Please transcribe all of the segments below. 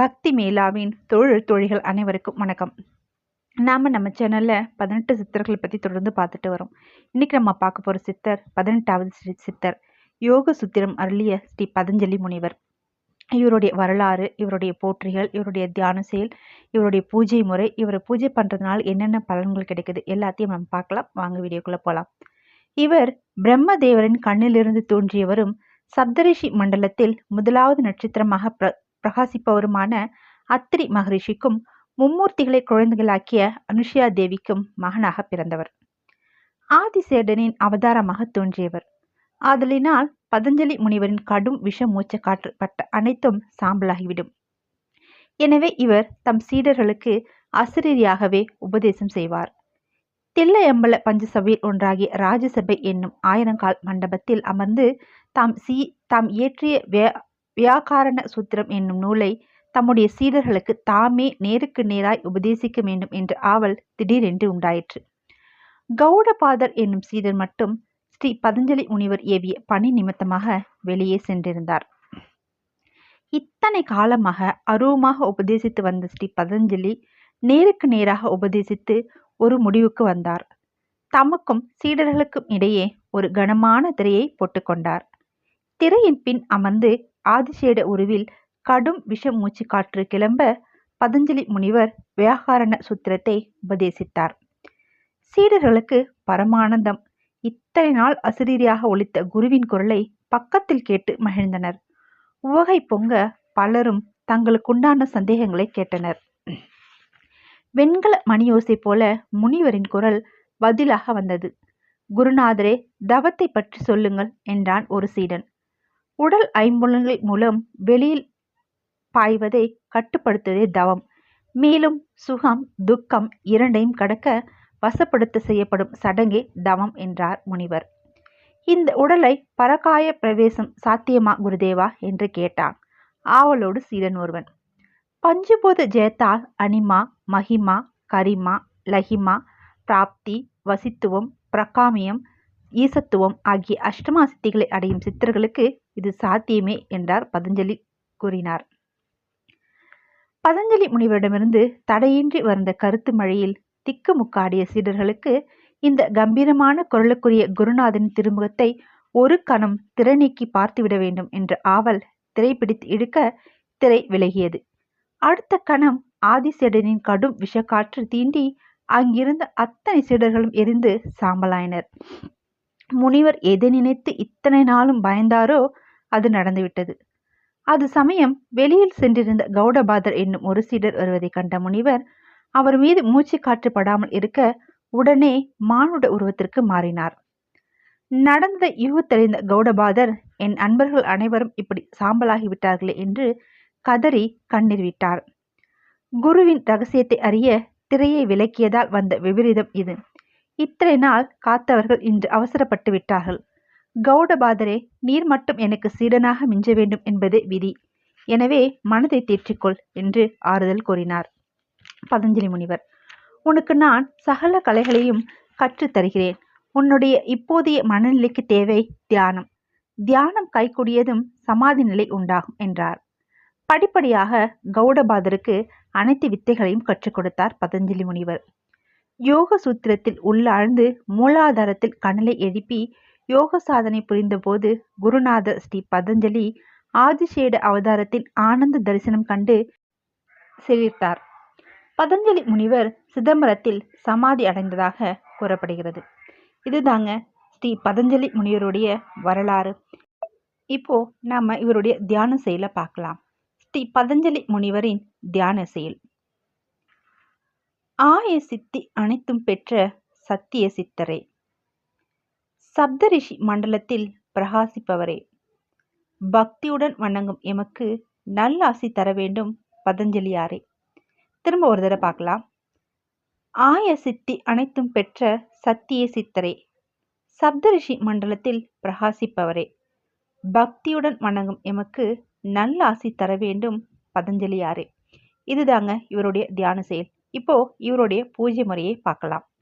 பக்தி மேலாவின் தொழில் தொழில்கள் அனைவருக்கும் வணக்கம். நாம் நம்ம சேனலில் பதினெட்டு சித்தர்களை பற்றி தொடர்ந்து பார்த்துட்டு வரோம். இன்றைக்கி நம்ம பார்க்க போகிற சித்தர் பதினெட்டாவது ஸ்ரீ சித்தர் யோக சுத்திரம் அருளிய ஸ்ரீ பதஞ்சலி முனிவர். இவருடைய வரலாறு இவருடைய போற்றிகள் இவருடைய தியான செயல் இவருடைய பூஜை முறை இவரை பூஜை பண்ணுறதுனால என்னென்ன பலன்கள் கிடைக்குது எல்லாத்தையும் நம்ம பார்க்கலாம். வாங்க வீடியோக்குள்ளே போகலாம் இவர் பிரம்மதேவரின் கண்ணிலிருந்து தோன்றியவரும் சப்தரிஷி மண்டலத்தில் முதலாவது நட்சத்திரமாக பிர பிரகாசிப்பவருமான அத்திரி மகரிஷிக்கும் மும்மூர்த்திகளை குழந்தைகளாக்கிய அனுஷியா தேவிக்கும் மகனாக பிறந்தவர். ஆதிசேடனின் அவதாரமாக தோன்றியவர். ஆதலினால் பதஞ்சலி முனிவரின் கடும் விஷ மூச்ச காற்றுப்பட்ட அனைத்தும் சாம்பலாகிவிடும். எனவே இவர் தம் சீடர்களுக்கு அசிரியாகவே உபதேசம் செய்வார். தில்லையம்பல பஞ்சசபையில் ஒன்றாகிய ராஜசபை என்னும் ஆயிரங்கால் மண்டபத்தில் அமர்ந்து தாம் சீ தாம் இயற்றிய வே வியாக்காரண சூத்திரம் என்னும் நூலை தம்முடைய சீடர்களுக்கு தாமே நேருக்கு நேராய் உபதேசிக்க வேண்டும் என்ற ஆவல் திடீரென்று உண்டாயிற்று. கௌடபாதர் என்னும் சீடர் மட்டும் ஸ்ரீ பதஞ்சலி முனிவர் ஏவிய பணி நிமித்தமாக வெளியே சென்றிருந்தார். இத்தனை காலமாக அருவமாக உபதேசித்து வந்த ஸ்ரீ பதஞ்சலி நேருக்கு நேராக உபதேசித்து ஒரு முடிவுக்கு வந்தார். தமக்கும் சீடர்களுக்கும் இடையே ஒரு கனமான திரையை போட்டுக்கொண்டார் திரையின் பின் அமர்ந்து ஆதிசேட உருவில் கடும் விஷ மூச்சு காற்று கிளம்ப பதஞ்சலி முனிவர் வியாகாரண சூத்திரத்தை உபதேசித்தார். சீடர்களுக்கு பரமானந்தம் இத்தனை நாள் அசிரீரியாக ஒழித்த குருவின் குரலை பக்கத்தில் கேட்டு மகிழ்ந்தனர். உவகை பொங்க பலரும் தங்களுக்குண்டான சந்தேகங்களை கேட்டனர். வெண்கல மணியோசை போல முனிவரின் குரல் பதிலாக வந்தது. குருநாதரே தவத்தை பற்றி சொல்லுங்கள் என்றான் ஒரு சீடன். உடல் ஐம்புலன்கள் மூலம் வெளியில் பாய்வதை கட்டுப்படுத்துவதே தவம். மேலும் சுகம் துக்கம் இரண்டையும் கடக்க வசப்படுத்த செய்யப்படும் சடங்கே தவம் என்றார் முனிவர். இந்த உடலை பரகாய பிரவேசம் சாத்தியமா குருதேவா என்று கேட்டான். ஆவலோடு சீடன் ஒருவன். பஞ்சபூத ஜெயத்தால் அனிமா மகிமா கரிமா லஹிமா பிராப்தி வசித்துவம் பிரகாமியம் ஈசத்துவம் ஆகிய அஷ்டமா சித்திகளை அடையும் சித்தர்களுக்கு இது சாத்தியமே என்றார் பதஞ்சலி கூறினார். பதஞ்சலி முனிவரிடமிருந்து தடையின்றி வந்த கருத்து மழையில் திக்குமுக்காடிய சீடர்களுக்கு இந்த கம்பீரமான குரலுக்குரிய குருநாதன் திருமுகத்தை ஒரு கணம் திறநீக்கி பார்த்துவிட வேண்டும் என்ற ஆவல் திரைப்பிடித்து இழுக்க திரை விலகியது. அடுத்த கணம் ஆதிசேடனின் கடும் விஷக்காற்று தீண்டி அங்கிருந்த அத்தனை சீடர்களும் எரிந்து சாம்பலாயினர். முனிவர் எதை நினைத்து இத்தனை நாளும் பயந்தாரோ அது நடந்துவிட்டது அது சமயம் வெளியில் சென்றிருந்த கௌடபாதர் என்னும் ஒரு சீடர் வருவதை கண்ட முனிவர் அவர் மீது மூச்சு காற்று படாமல் இருக்க உடனே மானுட உருவத்திற்கு மாறினார். நடந்த யூகத்தறிந்த கௌடபாதர் என் அன்பர்கள் அனைவரும் இப்படி சாம்பலாகி விட்டார்களே என்று கதறி கண்ணீர் விட்டார். குருவின் ரகசியத்தை அறிய திரையை விலக்கியதால் வந்த விபரீதம் இது. இத்தனை நாள் காத்தவர்கள் இன்று அவசரப்பட்டு விட்டார்கள். கௌடபாதரே நீர் மட்டும் எனக்கு சீடனாக மிஞ்ச வேண்டும் என்பதே விதி. எனவே மனதை தேற்றிக்கொள் என்று ஆறுதல் கூறினார். பதஞ்சலி முனிவர் உனக்கு நான் சகல கலைகளையும் கற்றுத் தருகிறேன். உன்னுடைய இப்போதைய மனநிலைக்கு தேவை தியானம். தியானம் கைகூடியதும் சமாதி நிலை உண்டாகும் என்றார். படிப்படியாக கௌடபாதருக்கு அனைத்து வித்தைகளையும் கற்றுக் கொடுத்தார் பதஞ்சலி முனிவர். யோக சூத்திரத்தில் உள்ளாழ்ந்து மூலாதாரத்தில் கணலை எழுப்பி யோக சாதனை புரிந்தபோது குருநாதர் ஸ்ரீ பதஞ்சலி ஆதிசேட அவதாரத்தின் ஆனந்த தரிசனம் கண்டு செழித்தார். பதஞ்சலி முனிவர் சிதம்பரத்தில் சமாதி அடைந்ததாக கூறப்படுகிறது. இதுதாங்க ஸ்ரீ பதஞ்சலி முனிவருடைய வரலாறு. இப்போ நாம இவருடைய தியான செயலை பார்க்கலாம். ஸ்ரீ பதஞ்சலி முனிவரின் தியான செயல். ஆய சித்தி அனைத்தும் பெற்ற சத்திய சித்தரே சப்தரிஷி மண்டலத்தில் பிரகாசிப்பவரே. பக்தியுடன் வணங்கும் எமக்கு நல்ல ஆசி தர வேண்டும் பதஞ்சலியாரே. திரும்ப ஒரு தடவை பார்க்கலாம். ஆய சித்தி அனைத்தும் பெற்ற சத்திய சித்தரே சப்தரிஷி மண்டலத்தில் பிரகாசிப்பவரே. பக்தியுடன் வணங்கும் எமக்கு நல்ல ஆசி தர வேண்டும் பதஞ்சலியாரே. இதுதாங்க இவருடைய தியான செயல். இப்போ இவருடைய பூஜை முறையை பார்க்கலாம்.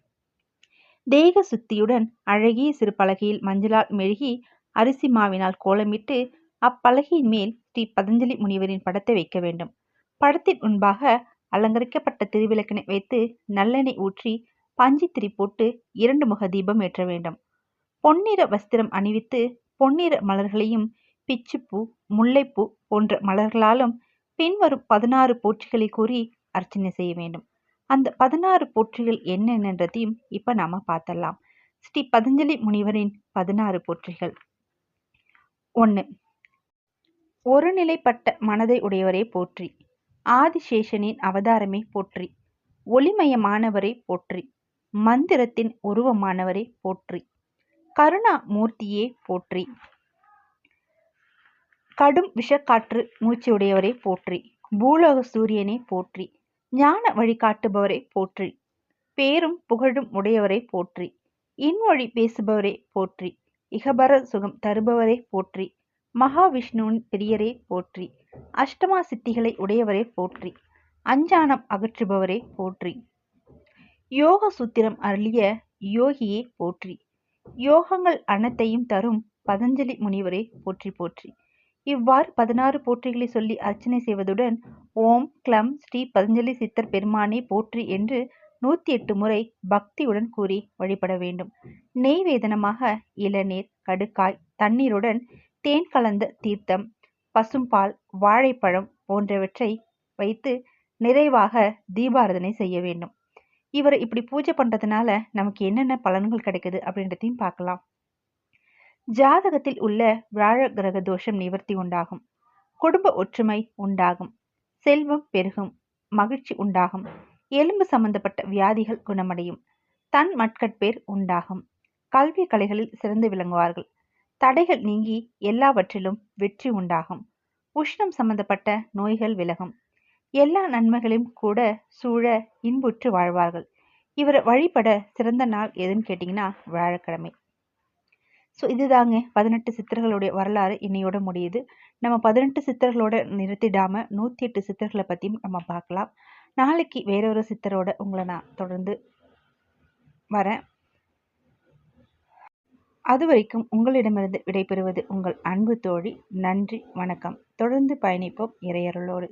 தேக சுத்தியுடன் அழகிய சிறு பலகையில் மஞ்சளால் மெழுகி அரிசி மாவினால் கோலமிட்டு அப்பலகையின் மேல் ஸ்ரீ பதஞ்சலி முனிவரின் படத்தை வைக்க வேண்டும். படத்தின் முன்பாக அலங்கரிக்கப்பட்ட திருவிளக்கினை வைத்து நல்லெண்ணெய் ஊற்றி பஞ்சித்திரி போட்டு இரண்டு முக தீபம் ஏற்ற வேண்டும். பொன்னிற வஸ்திரம் அணிவித்து பொன்னிற மலர்களையும் பிச்சுப்பூ முல்லைப்பூ போன்ற மலர்களாலும் பின்வரும் பதினாறு போற்றிகளை கூறி அர்ச்சனை செய்ய வேண்டும். அந்த பதினாறு போற்றிகள் என்னென்னன்றதையும் இப்ப நாம பார்த்தலாம் ஸ்ரீ பதஞ்சலி முனிவரின் பதினாறு போற்றிகள். ஒன்று ஒருநிலைப்பட்ட மனதை உடையவரே போற்றி. ஆதிசேஷனின் அவதாரமே போற்றி. ஒளிமயமானவரை போற்றி. மந்திரத்தின் உருவமானவரை போற்றி. கருணா மூர்த்தியே போற்றி. கடும் விஷக்காற்று மூச்சுடையவரை போற்றி. பூலோக சூரியனை போற்றி. ஞான வழிகாட்டுபவரை போற்றி. பேரும் புகழும் உடையவரை போற்றி. இன்மொழி பேசுபவரே போற்றி. இகபர சுகம் தருபவரே போற்றி. மகாவிஷ்ணுவின் பெரியரே போற்றி. அஷ்டமா சித்திகளை உடையவரே போற்றி. அஞ்சானம் அகற்றுபவரே போற்றி. யோக சூத்திரம் அருளிய யோகியே போற்றி. யோகங்கள் அனைத்தையும் தரும் பதஞ்சலி முனிவரே போற்றி போற்றி. இவ்வாறு பதினாறு போற்றிகளை சொல்லி அர்ச்சனை செய்வதுடன் ஓம் க்ளம் ஸ்ரீ பதஞ்சலி சித்தர் பெருமானே போற்றி என்று நூற்றி எட்டு முறை பக்தியுடன் கூறி வழிபட வேண்டும். நெய்வேதனமாக இளநீர் கடுக்காய் தண்ணீருடன் தேன் கலந்த தீர்த்தம் பசும்பால் வாழைப்பழம் போன்றவற்றை வைத்து நிறைவாக தீபாரதனை செய்ய வேண்டும். இவர் இப்படி பூஜை பண்ணுறதுனால நமக்கு என்னென்ன பலன்கள் கிடைக்குது அப்படின்றதையும் பார்க்கலாம். ஜாதகத்தில் உள்ள வியாழ கிரக தோஷம் நிவர்த்தி உண்டாகும். குடும்ப ஒற்றுமை உண்டாகும். செல்வம் பெருகும். மகிழ்ச்சி உண்டாகும். எலும்பு சம்பந்தப்பட்ட வியாதிகள் குணமடையும். தன் மட்கட்பேர் உண்டாகும். கல்வி கலைகளில் சிறந்து விளங்குவார்கள். தடைகள் நீங்கி எல்லாவற்றிலும் வெற்றி உண்டாகும். உஷ்ணம் சம்பந்தப்பட்ட நோய்கள் விலகும். எல்லா நன்மைகளையும் கூட சூழ இன்புற்று வாழ்வார்கள். இவரை வழிபட சிறந்த நாள் எதுன்னு கேட்டிங்கன்னா வியாழக்கிழமை. ஸோ இதுதாங்க பதினெட்டு சித்தர்களுடைய வரலாறு இன்னையோட முடியுது. நம்ம பதினெட்டு சித்தர்களோட நிறுத்திடாமல் நூற்றி எட்டு சித்தர்களை பற்றியும் நம்ம பார்க்கலாம். நாளைக்கு வேறொரு சித்தரோட உங்களை நான் தொடர்ந்து வரேன். அது வரைக்கும் உங்களிடமிருந்து விடைபெறுவது உங்கள் அன்பு தோழி. நன்றி வணக்கம். தொடர்ந்து பயணிப்போம் இறையருளோடு.